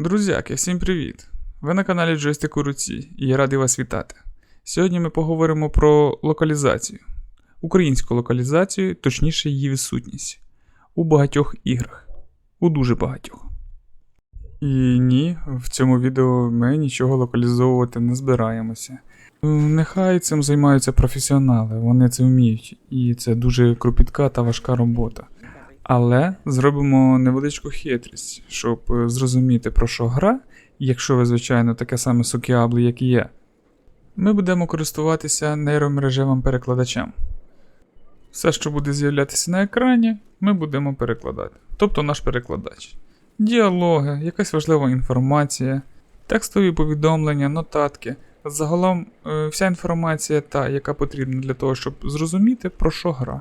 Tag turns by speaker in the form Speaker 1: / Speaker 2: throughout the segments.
Speaker 1: Друзяки, всім привіт! Ви на каналі Джойстик у руці і я радий вас вітати. Сьогодні ми поговоримо про локалізацію, українську локалізацію, точніше її відсутність у багатьох іграх. У дуже багатьох. І ні, в цьому відео ми нічого локалізовувати не збираємося. Нехай цим займаються професіонали, вони це вміють, і це дуже кропітка та важка робота. Але зробимо невеличку хитрість, щоб е, зрозуміти про що гра, якщо ви, звичайно, таке саме сокіабле, як і я. Ми будемо користуватися нейромережевим перекладачем. Все, що буде з'являтися на екрані, ми будемо перекладати. Тобто наш перекладач. Діалоги, якась важлива інформація, текстові повідомлення, нотатки. Загалом е, вся інформація та, яка потрібна для того, щоб зрозуміти, про що гра.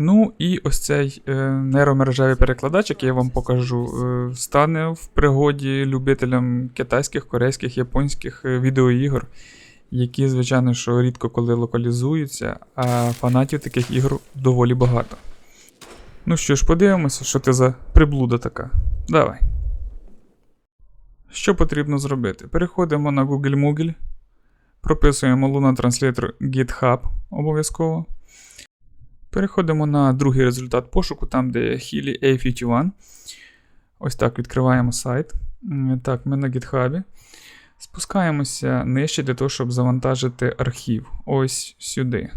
Speaker 1: Ну і ось цей е, нейромережевий перекладач, який я вам покажу, е, стане в пригоді любителям китайських, корейських, японських е, відеоігор, які, звичайно, що рідко коли локалізуються, а фанатів таких ігор доволі багато. Ну що ж, подивимося, що це за приблуда така. Давай. Що потрібно зробити? Переходимо на Google Moogle, прописуємо Luna Translator GitHub обов'язково. Переходимо на другий результат пошуку, там де Healy A51. Ось так відкриваємо сайт. Так, ми на GitHub. Спускаємося нижче для того, щоб завантажити архів. Ось сюди.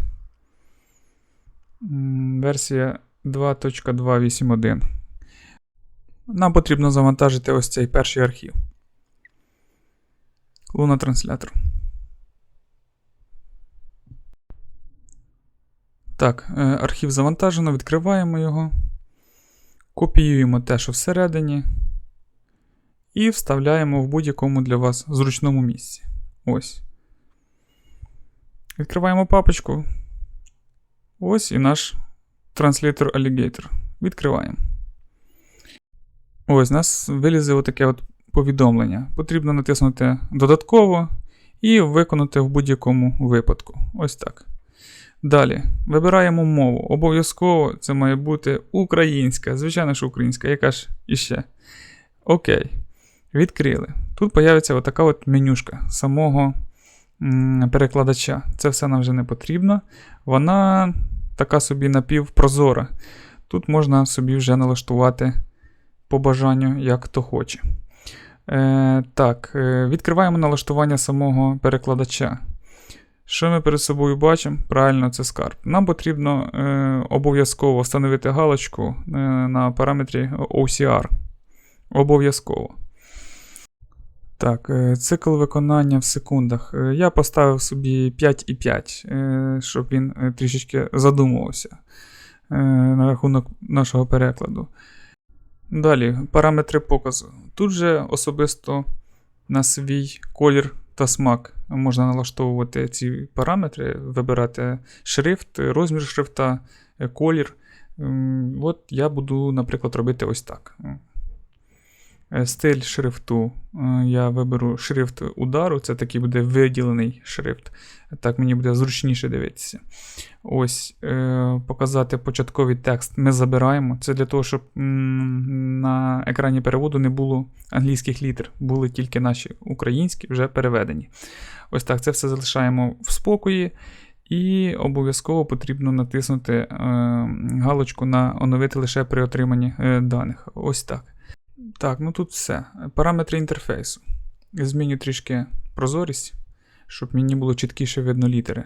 Speaker 1: Версія 2.281. Нам потрібно завантажити ось цей перший архів. Luna Translator. Так, е, архів завантажено, відкриваємо його. Копіюємо те, що всередині. І вставляємо в будь-якому для вас зручному місці. Ось. Відкриваємо папочку. Ось і наш транслітор Alligator. Відкриваємо. Ось, у нас вилізе отаке от повідомлення. Потрібно натиснути додатково і виконати в будь-якому випадку. Ось так. Далі, вибираємо мову. Обов'язково це має бути українська. Звичайно, що українська, яка ж іще. Окей. Відкрили. Тут появиться отака от менюшка самого перекладача. Це все нам вже не потрібно. Вона така собі напівпрозора. Тут можна собі вже налаштувати по бажанню, як хто хоче. Е, Так, е, відкриваємо налаштування самого перекладача. Що ми перед собою бачимо? Правильно, це скарб. Нам потрібно е, обов'язково встановити галочку е, на параметрі OCR. Обов'язково. Так, е, цикл виконання в секундах. Е, я поставив собі 5,5, е, щоб він е, трішечки задумувався е, на рахунок нашого перекладу. Далі, параметри показу. Тут же особисто на свій колір та смак можна налаштовувати ці параметри, вибирати шрифт, розмір шрифта, колір. От я буду, наприклад, робити ось так. Е, Стиль шрифту. е, Я виберу шрифт удару, це такий буде виділений шрифт. Так мені буде зручніше дивитися. Ось, е, показати початковий текст ми забираємо. Це для того, щоб на екрані переводу не було англійських літер, були тільки наші українські, вже переведені. Ось так, це все залишаємо в спокої. І обов'язково потрібно натиснути галочку на оновити лише при отриманні даних. Ось так. Так, ну тут все. Параметри інтерфейсу. Зміню трішки прозорість, щоб мені було чіткіше видно літери.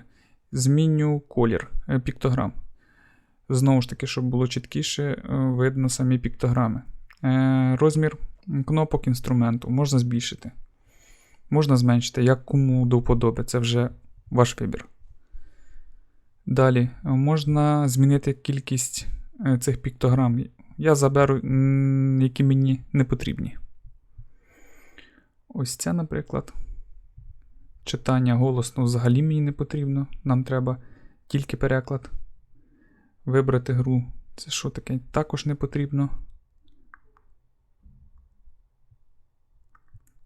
Speaker 1: Зміню колір е, піктограм. Знову ж таки, щоб було чіткіше е, видно самі піктограми. Е, Розмір кнопок інструменту можна збільшити. Можна зменшити, як кому до вподоби, це вже ваш вибір. Далі можна змінити кількість цих піктограм. Я заберу, які мені не потрібні. Ось це, наприклад. Читання голосно взагалі мені не потрібно. Нам треба тільки переклад. Вибрати гру. Це що таке? Також не потрібно.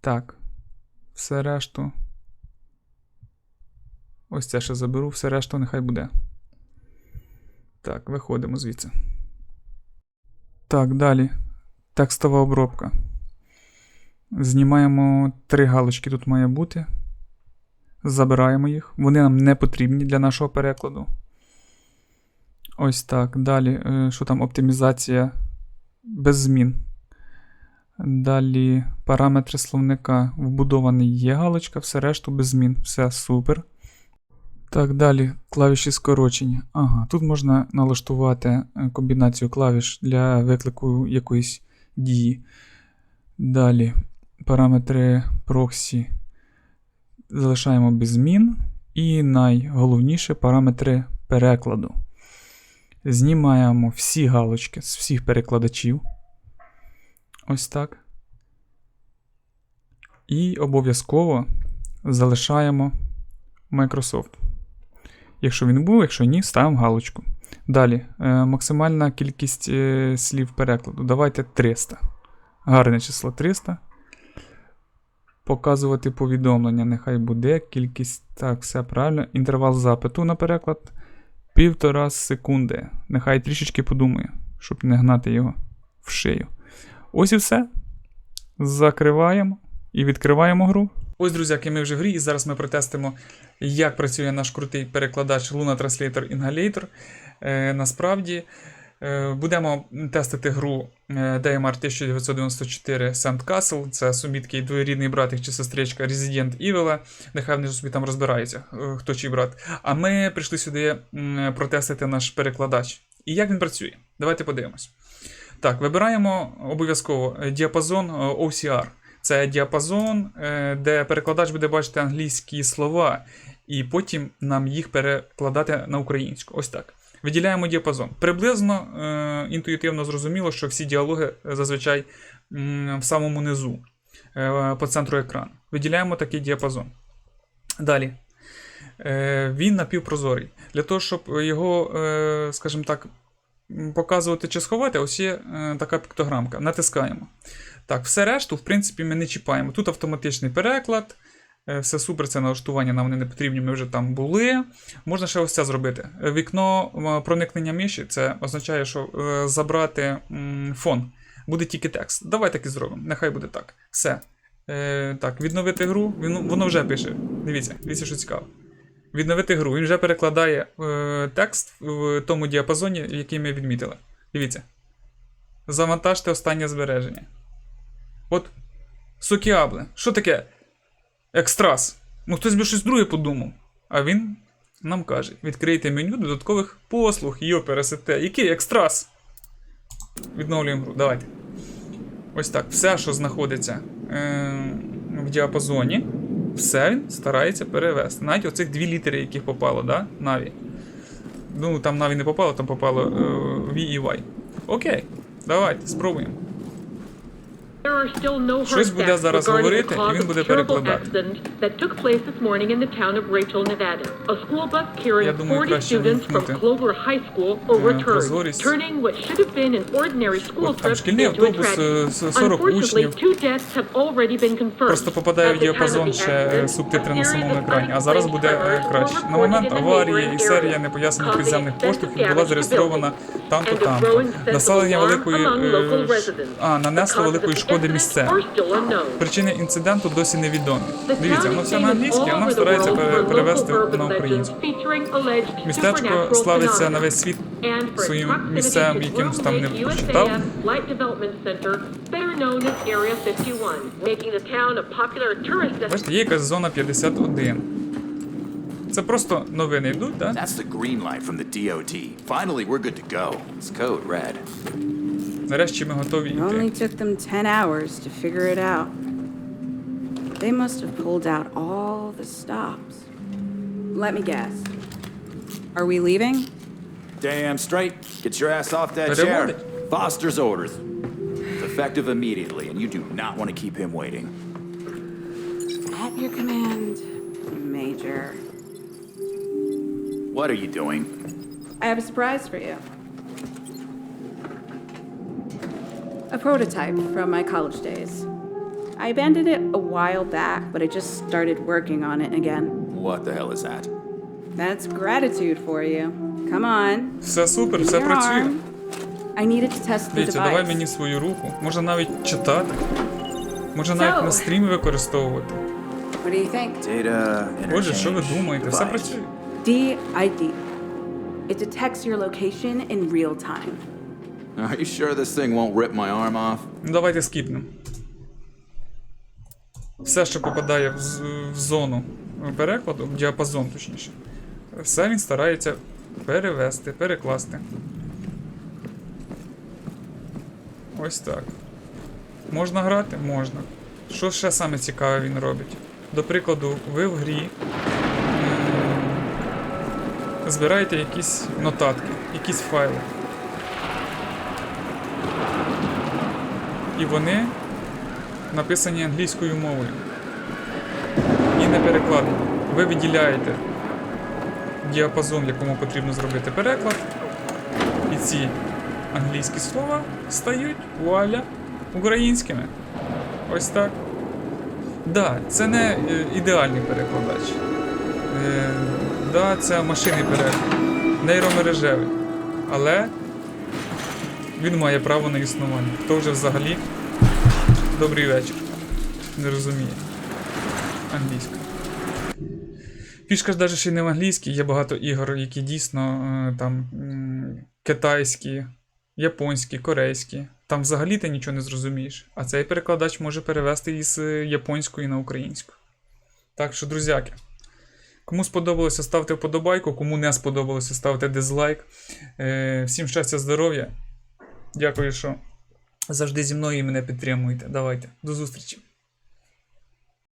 Speaker 1: Так. Все решту. Ось це ще заберу, все решту нехай буде. Так, виходимо звідси. Так, далі. Текстова обробка. Знімаємо три галочки тут має бути. Забираємо їх. Вони нам не потрібні для нашого перекладу. Ось так. Далі, е, що там оптимізація без змін. Далі параметри словника вбудований є галочка, все решту без змін. Все супер. Так, далі клавіші скорочення. Ага, тут можна налаштувати е, комбінацію клавіш для виклику якоїсь дії. Далі параметри проксі залишаємо без змін. І найголовніше параметри перекладу. Знімаємо всі галочки з всіх перекладачів. Ось так. І обов'язково залишаємо Microsoft. Якщо він був, якщо ні, ставимо галочку. Далі, е, максимальна кількість е, слів перекладу. Давайте 300. Гарне число 300. Показувати повідомлення. Нехай буде. Кількість. Так, все правильно. Інтервал запиту на переклад. Півтора секунди. Нехай трішечки подумає, щоб не гнати його в шию. Ось і все. Закриваємо і відкриваємо гру. Ось, друзяки, ми вже в грі, і зараз ми протестимо, як працює наш крутий перекладач Luna Translator Inhalator. Е, насправді е, будемо тестити гру DMR 1994 Sand Castle. Це собі такий двоєрідний братик чи сестричка Resident Evil. Нехай вони собі там розбираються, е, хто чий брат. А ми прийшли сюди протестити наш перекладач. І як він працює? Давайте подивимось. Так, вибираємо обов'язково е, діапазон е, OCR. Це діапазон, е, де перекладач буде бачити англійські слова, і потім нам їх перекладати на українську. Ось так. Виділяємо діапазон. Приблизно е, інтуїтивно зрозуміло, що всі діалоги зазвичай в самому низу, е, по центру екрану. Виділяємо такий діапазон. Далі. Він напівпрозорий. Для того, щоб його, скажімо так, показувати чи сховати, ось є е, така піктограмка. Натискаємо. Так, все решту, в принципі, ми не чіпаємо. Тут автоматичний переклад. е, Все супер, це налаштування нам не потрібні, ми вже там були. Можна ще ось це зробити. Е, Вікно проникнення миші це означає, що забрати фон. Буде тільки текст. Давай так і зробимо. Нехай буде так. Все. Е, так, відновити гру. Воно вже пише. Дивіться, дивіться, що цікаво. Відновити гру. Він вже перекладає е, текст в тому діапазоні, який ми відмітили. Дивіться. Завантажте останнє збереження. От Сокіабле. Що таке? Екстрас. Ну хтось би щось друге подумав. А він нам каже: відкрийте меню додаткових послуг, йо пересете. Який екстрас? Відновлюємо гру. Давайте. Ось так. Все, що знаходиться е- в діапазоні, все старається перевести. Навіть оцих дві літери, яких попало, да? Наві. Ну, там Наві не попало, там попало е- V і Y. Окей, давайте, спробуємо.
Speaker 2: Щось буде зараз говорити, і він буде перекладати.
Speaker 1: Я думаю, краще вимкнути, е, прозорість. От там шкільний автобус, е, 40 учнів. Просто попадає в діапазон ще е, субтитри на самому екрані, а зараз буде е, краще. На момент аварії і серія непояснених підземних поштовхів була зареєстрована там-то там. Населення великої е, а, нанесло великої шкоди місцевим. Причини інциденту досі невідомі. Дивіться, воно все на англійській, а нам старається пере- перевести на українську. Містечко славиться на весь світ своїм місцевим якимось там не прочитав. Бачите, є якась зона 51. Це просто новини йдуть, так?
Speaker 3: That's the green light from the DOD. Finally, we're good to go. It's code red.
Speaker 1: Нарешті ми готові
Speaker 4: It only
Speaker 1: йти.
Speaker 4: took them 10 hours to figure it out. They must have pulled out all the stops. Let me guess. Are we leaving?
Speaker 3: Damn straight. Get your ass off that
Speaker 1: But it
Speaker 3: chair.
Speaker 1: won't.
Speaker 3: Foster's orders. It's effective immediately, and you do not want to keep him waiting.
Speaker 4: At your command, Major.
Speaker 3: What are you doing?
Speaker 4: I have a surprise for you. A prototype from my college days. I abandoned it a while back, but I just started working on it again.
Speaker 3: What the hell is that?
Speaker 4: That's gratitude for you. Come on.
Speaker 1: Все супер,
Speaker 4: Give
Speaker 1: все
Speaker 4: me your
Speaker 1: працює.
Speaker 4: arm. I needed to test the
Speaker 1: Дивіться, давай
Speaker 4: device.
Speaker 1: мені свою руку. Можна навіть читати. Можна навіть на
Speaker 4: So-
Speaker 1: стрімі використовувати.
Speaker 4: What do you think?
Speaker 3: Data
Speaker 1: Боже, що ви
Speaker 3: interchange
Speaker 1: думаєте? Все
Speaker 3: device.
Speaker 1: працює.
Speaker 4: DID. It detects your location in real time.
Speaker 3: Are you sure this thing won't rip my arm off?
Speaker 1: Ну, давайте скіпнемо. Все, що попадає в, в зону перекладу, в діапазон точніше, все він старається перевести, перекласти. Ось так. Можна грати? Можна. Що ще саме цікаве він робить? До прикладу, ви в грі збираєте якісь нотатки, якісь файли. І вони написані англійською мовою. І не перекладені. Ви виділяєте діапазон, якому потрібно зробити переклад. І ці англійські слова стають вуаля українськими. Ось так. Да, це не е, ідеальний перекладач. Е, да, це машинний переклад, нейромережевий. Але він має право на існування. Хто вже взагалі добрий вечір. Не розуміє. Англійська. Фішка ж навіть ще й не в англійській, є багато ігор, які дійсно е, там китайські, японські, корейські. Там взагалі ти нічого не зрозумієш. А цей перекладач може перевести із е, японської на українську. Так що, друзяки, кому сподобалося, ставте вподобайку, кому не сподобалося, ставте дизлайк. Е, всім щастя, здоров'я. Дякую, що завжди зі мною і мене підтримуєте. Давайте, до зустрічі.